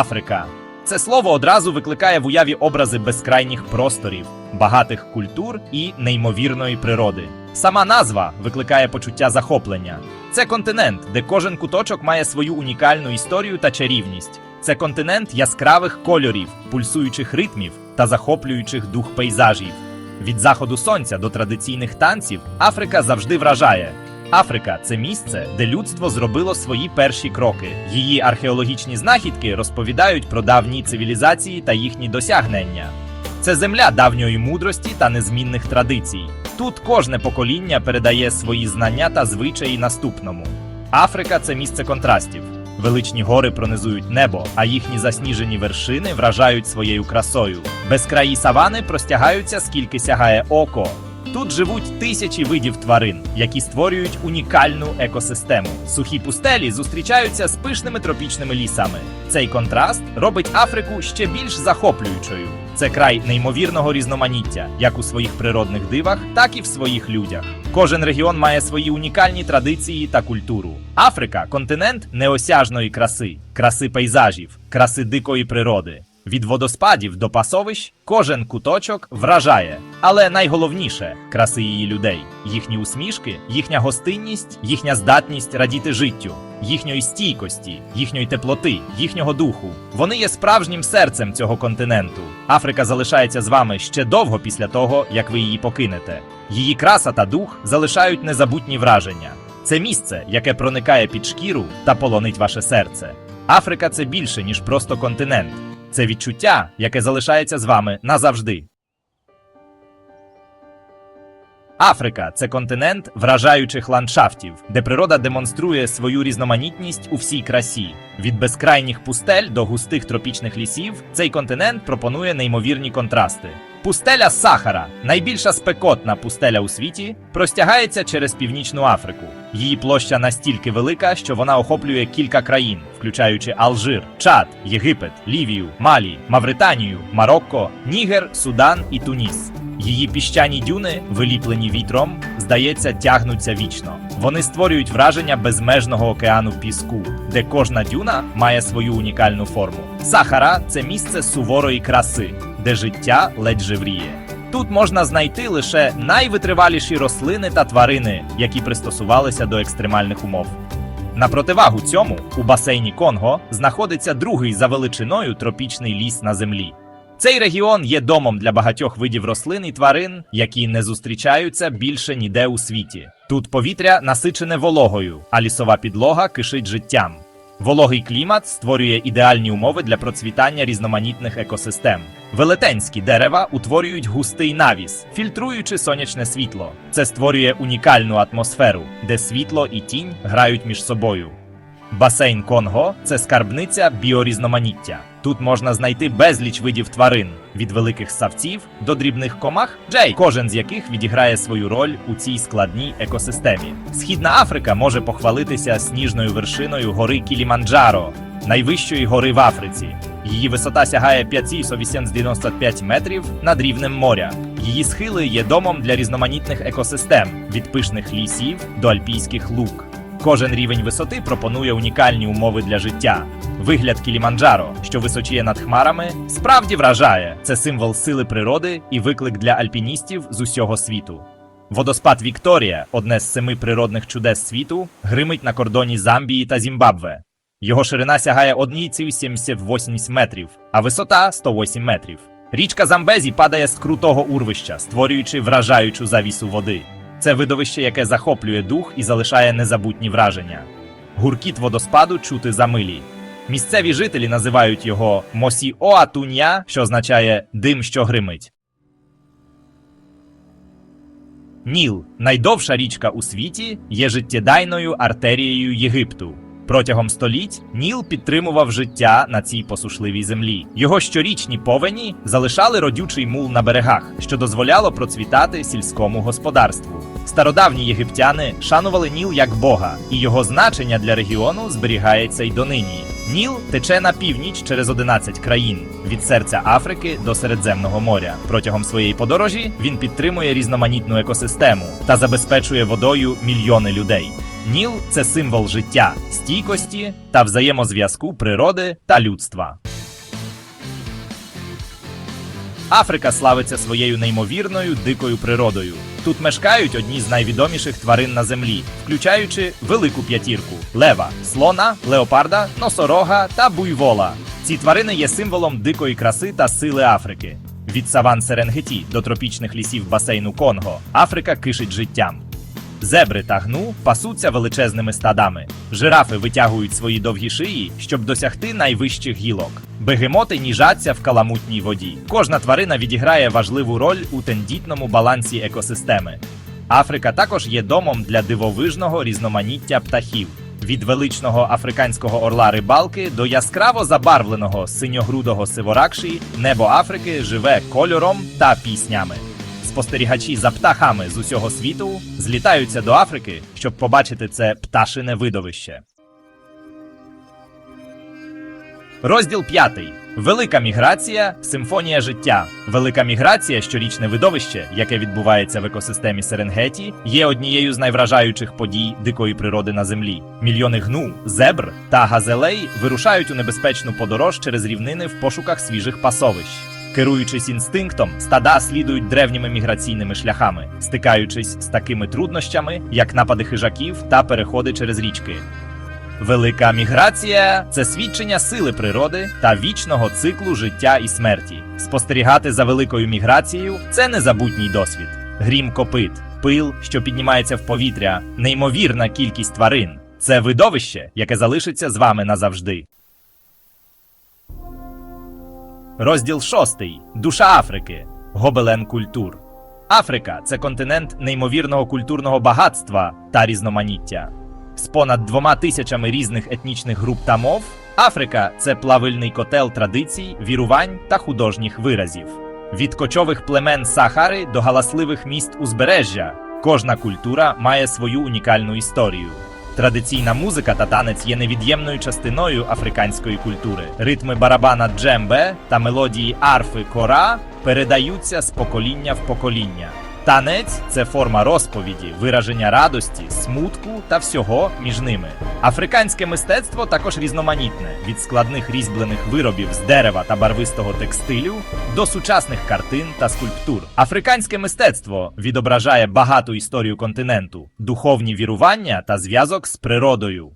Африка. Це слово одразу викликає в уяві образи безкрайніх просторів, багатих культур і неймовірної природи. Сама назва викликає почуття захоплення. Це континент, де кожен куточок має свою унікальну історію та чарівність. Це континент яскравих кольорів, пульсуючих ритмів та захоплюючих дух пейзажів. Від заходу сонця до традиційних танців Африка завжди вражає. Африка це місце, де людство зробило свої перші кроки. Її археологічні знахідки розповідають про давні цивілізації та їхні досягнення. Це земля давньої мудрості та незмінних традицій. Тут кожне покоління передає свої знання та звичаї наступному. Африка це місце контрастів. Величні гори пронизують небо, а їхні засніжені вершини вражають своєю красою. Безкраї савани простягаються скільки сягає око. Тут живуть тисячі видів тварин, які створюють унікальну екосистему. Сухі пустелі зустрічаються з пишними тропічними лісами. Цей контраст робить Африку ще більш захоплюючою. Це край неймовірного різноманіття, як у своїх природних дивах, так і в своїх людях. Кожен регіон має свої унікальні традиції та культуру. Африка континент неосяжної краси, краси пейзажів, краси дикої природи. Від водоспадів до пасовищ кожен куточок вражає, але найголовніше краси її людей, їхні усмішки, їхня гостинність, їхня здатність радіти життю, їхньої стійкості, їхньої теплоти, їхнього духу. Вони є справжнім серцем цього континенту. Африка залишається з вами ще довго після того, як ви її покинете. Її краса та дух залишають незабутні враження. Це місце, яке проникає під шкіру та полонить ваше серце. Африка це більше, ніж просто континент. Це відчуття, яке залишається з вами назавжди. Африка це континент вражаючих ландшафтів, де природа демонструє свою різноманітність у всій красі. Від безкрайніх пустель до густих тропічних лісів цей континент пропонує неймовірні контрасти. Пустеля Сахара, найбільша спекотна пустеля у світі, простягається через північну Африку. Її площа настільки велика, що вона охоплює кілька країн, включаючи Алжир, Чад, Єгипет, Лівію, Малі, Мавританію, Марокко, Нігер, Судан і Туніс. Її піщані дюни, виліплені вітром, здається, тягнуться вічно. Вони створюють враження безмежного океану піску, де кожна дюна має свою унікальну форму. Сахара це місце суворої краси, де життя ледь живріє. Тут можна знайти лише найвитриваліші рослини та тварини, які пристосувалися до екстремальних умов. На противагу цьому у басейні Конго знаходиться другий за величиною тропічний ліс на землі. Цей регіон є домом для багатьох видів рослин і тварин, які не зустрічаються більше ніде у світі. Тут повітря насичене вологою, а лісова підлога кишить життям. Вологий клімат створює ідеальні умови для процвітання різноманітних екосистем. Велетенські дерева утворюють густий навіс, фільтруючи сонячне світло. Це створює унікальну атмосферу, де світло і тінь грають між собою. Басейн Конго це скарбниця біорізноманіття. Тут можна знайти безліч видів тварин від великих савців до дрібних комах, Джей, кожен з яких відіграє свою роль у цій складній екосистемі. Східна Африка може похвалитися сніжною вершиною гори Кіліманджаро, найвищої гори в Африці. Її висота сягає 5895 метрів над рівнем моря. Її схили є домом для різноманітних екосистем від пишних лісів до альпійських луг. Кожен рівень висоти пропонує унікальні умови для життя. Вигляд Кіліманджаро, що височіє над хмарами, справді вражає. Це символ сили природи і виклик для альпіністів з усього світу. Водоспад Вікторія, одне з семи природних чудес світу, гримить на кордоні Замбії та Зімбабве. Його ширина сягає 1,78 метрів, а висота 108 метрів. Річка Замбезі падає з крутого урвища, створюючи вражаючу завісу води. Це видовище, яке захоплює дух і залишає незабутні враження. Гуркіт водоспаду чути за милі. Місцеві жителі називають його Мосі Оатунья, що означає дим, що гримить. Ніл, найдовша річка у світі, є життєдайною артерією Єгипту. Протягом століть Ніл підтримував життя на цій посушливій землі. Його щорічні повені залишали родючий мул на берегах, що дозволяло процвітати сільському господарству. Стародавні єгиптяни шанували Ніл як бога, і його значення для регіону зберігається й донині. Ніл тече на північ через 11 країн від серця Африки до Середземного моря. Протягом своєї подорожі він підтримує різноманітну екосистему та забезпечує водою мільйони людей. Ніл це символ життя, стійкості та взаємозв'язку природи та людства. Африка славиться своєю неймовірною дикою природою. Тут мешкають одні з найвідоміших тварин на землі, включаючи велику п'ятірку: лева, слона, леопарда, носорога та буйвола. Ці тварини є символом дикої краси та сили Африки. Від саван Серенгеті до тропічних лісів басейну Конго Африка кишить життям. Зебри та гну пасуться величезними стадами. Жирафи витягують свої довгі шиї, щоб досягти найвищих гілок. Бегемоти ніжаться в каламутній воді. Кожна тварина відіграє важливу роль у тендітному балансі екосистеми. Африка також є домом для дивовижного різноманіття птахів. Від величного африканського орла рибалки до яскраво забарвленого синьогрудого сиворакші небо Африки живе кольором та піснями. Спостерігачі за птахами з усього світу злітаються до Африки, щоб побачити це пташине видовище. Розділ 5. Велика міграція, симфонія життя. Велика міграція, щорічне видовище, яке відбувається в екосистемі Серенгеті, є однією з найвражаючих подій дикої природи на землі. Мільйони гну, зебр та газелей вирушають у небезпечну подорож через рівнини в пошуках свіжих пасовищ. Керуючись інстинктом, стада слідують древніми міграційними шляхами, стикаючись з такими труднощами, як напади хижаків та переходи через річки. Велика міграція це свідчення сили природи та вічного циклу життя і смерті. Спостерігати за великою міграцією це незабутній досвід. Грім копит, пил, що піднімається в повітря, неймовірна кількість тварин. Це видовище, яке залишиться з вами назавжди. Розділ 6. Душа Африки. Гобелен культур. Африка це континент неймовірного культурного багатства та різноманіття. З понад двома тисячами різних етнічних груп та мов, Африка це плавильний котел традицій, вірувань та художніх виразів. Від кочових племен Сахари до галасливих міст узбережжя кожна культура має свою унікальну історію. Традиційна музика та танець є невід'ємною частиною африканської культури. Ритми барабана джембе та мелодії арфи кора передаються з покоління в покоління. Танець це форма розповіді, вираження радості, смутку та всього між ними. Африканське мистецтво також різноманітне від складних різьблених виробів з дерева та барвистого текстилю до сучасних картин та скульптур. Африканське мистецтво відображає багату історію континенту, духовні вірування та зв'язок з природою.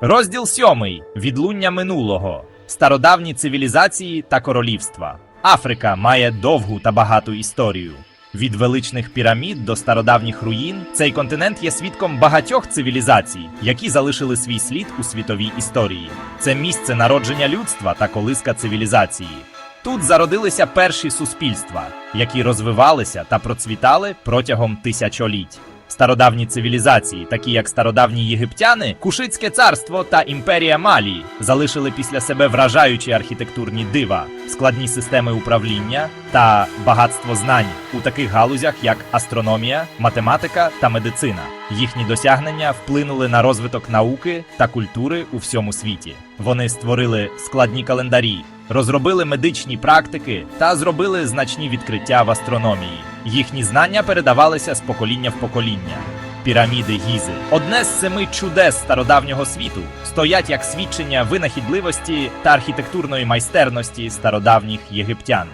Розділ сьомий відлуння минулого, стародавні цивілізації та королівства. Африка має довгу та багату історію. Від величних пірамід до стародавніх руїн цей континент є свідком багатьох цивілізацій, які залишили свій слід у світовій історії. Це місце народження людства та колиска цивілізації. Тут зародилися перші суспільства, які розвивалися та процвітали протягом тисячоліть. Стародавні цивілізації, такі як стародавні єгиптяни, Кушицьке царство та імперія Малі, залишили після себе вражаючі архітектурні дива, складні системи управління та багатство знань у таких галузях, як астрономія, математика та медицина. Їхні досягнення вплинули на розвиток науки та культури у всьому світі. Вони створили складні календарі, розробили медичні практики та зробили значні відкриття в астрономії. Їхні знання передавалися з покоління в покоління. Піраміди Гізи, одне з семи чудес стародавнього світу, стоять як свідчення винахідливості та архітектурної майстерності стародавніх єгиптян.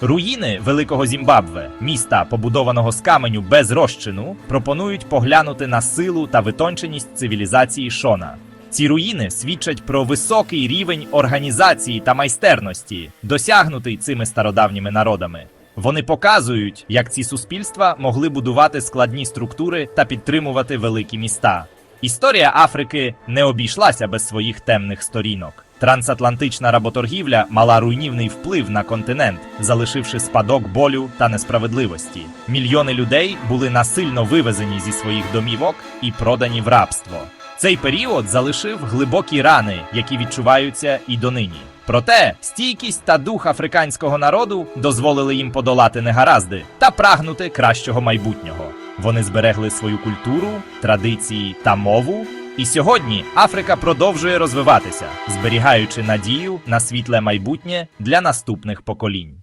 Руїни Великого Зімбабве, міста, побудованого з каменю без розчину, пропонують поглянути на силу та витонченість цивілізації Шона. Ці руїни свідчать про високий рівень організації та майстерності, досягнутий цими стародавніми народами. Вони показують, як ці суспільства могли будувати складні структури та підтримувати великі міста. Історія Африки не обійшлася без своїх темних сторінок. Трансатлантична работоргівля мала руйнівний вплив на континент, залишивши спадок болю та несправедливості. Мільйони людей були насильно вивезені зі своїх домівок і продані в рабство. Цей період залишив глибокі рани, які відчуваються і донині. Проте стійкість та дух африканського народу дозволили їм подолати негаразди та прагнути кращого майбутнього. Вони зберегли свою культуру, традиції та мову. І сьогодні Африка продовжує розвиватися, зберігаючи надію на світле майбутнє для наступних поколінь.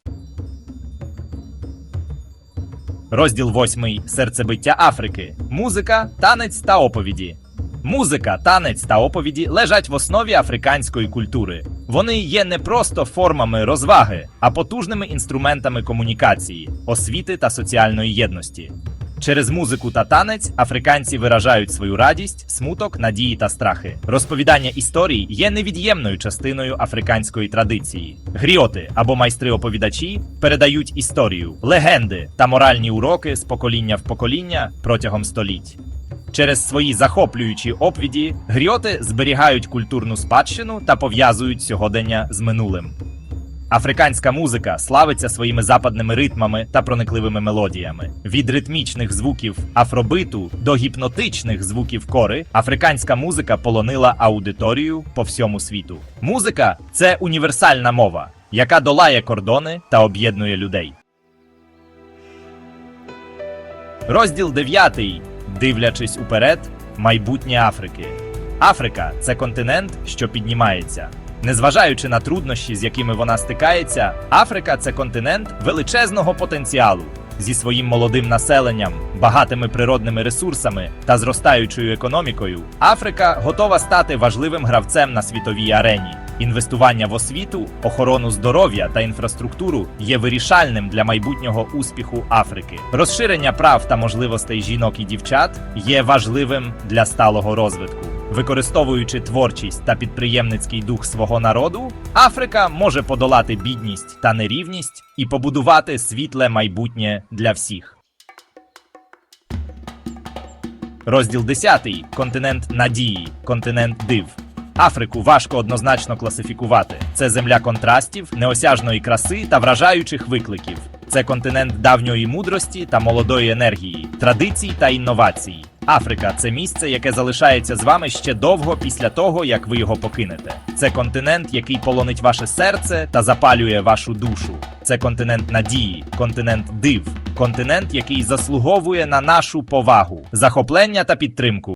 Розділ 8. Серцебиття Африки. Музика, танець та оповіді. Музика, танець та оповіді лежать в основі африканської культури. Вони є не просто формами розваги, а потужними інструментами комунікації, освіти та соціальної єдності. Через музику та танець африканці виражають свою радість, смуток, надії та страхи. Розповідання історій є невід'ємною частиною африканської традиції. Гріоти або майстри-оповідачі передають історію, легенди та моральні уроки з покоління в покоління протягом століть. Через свої захоплюючі оповіді гріоти зберігають культурну спадщину та пов'язують сьогодення з минулим. Африканська музика славиться своїми западними ритмами та проникливими мелодіями. Від ритмічних звуків афробиту до гіпнотичних звуків кори африканська музика полонила аудиторію по всьому світу. Музика це універсальна мова, яка долає кордони та об'єднує людей. Розділ 9. Дивлячись уперед, майбутнє Африки. Африка це континент, що піднімається. Незважаючи на труднощі, з якими вона стикається, Африка це континент величезного потенціалу зі своїм молодим населенням, багатими природними ресурсами та зростаючою економікою. Африка готова стати важливим гравцем на світовій арені. Інвестування в освіту, охорону здоров'я та інфраструктуру є вирішальним для майбутнього успіху Африки. Розширення прав та можливостей жінок і дівчат є важливим для сталого розвитку. Використовуючи творчість та підприємницький дух свого народу, Африка може подолати бідність та нерівність і побудувати світле майбутнє для всіх. Розділ 10. Континент надії, континент див. Африку важко однозначно класифікувати. Це земля контрастів, неосяжної краси та вражаючих викликів. Це континент давньої мудрості та молодої енергії, традицій та інновацій. Африка це місце, яке залишається з вами ще довго після того, як ви його покинете. Це континент, який полонить ваше серце та запалює вашу душу. Це континент надії, континент див, континент, який заслуговує на нашу повагу, захоплення та підтримку.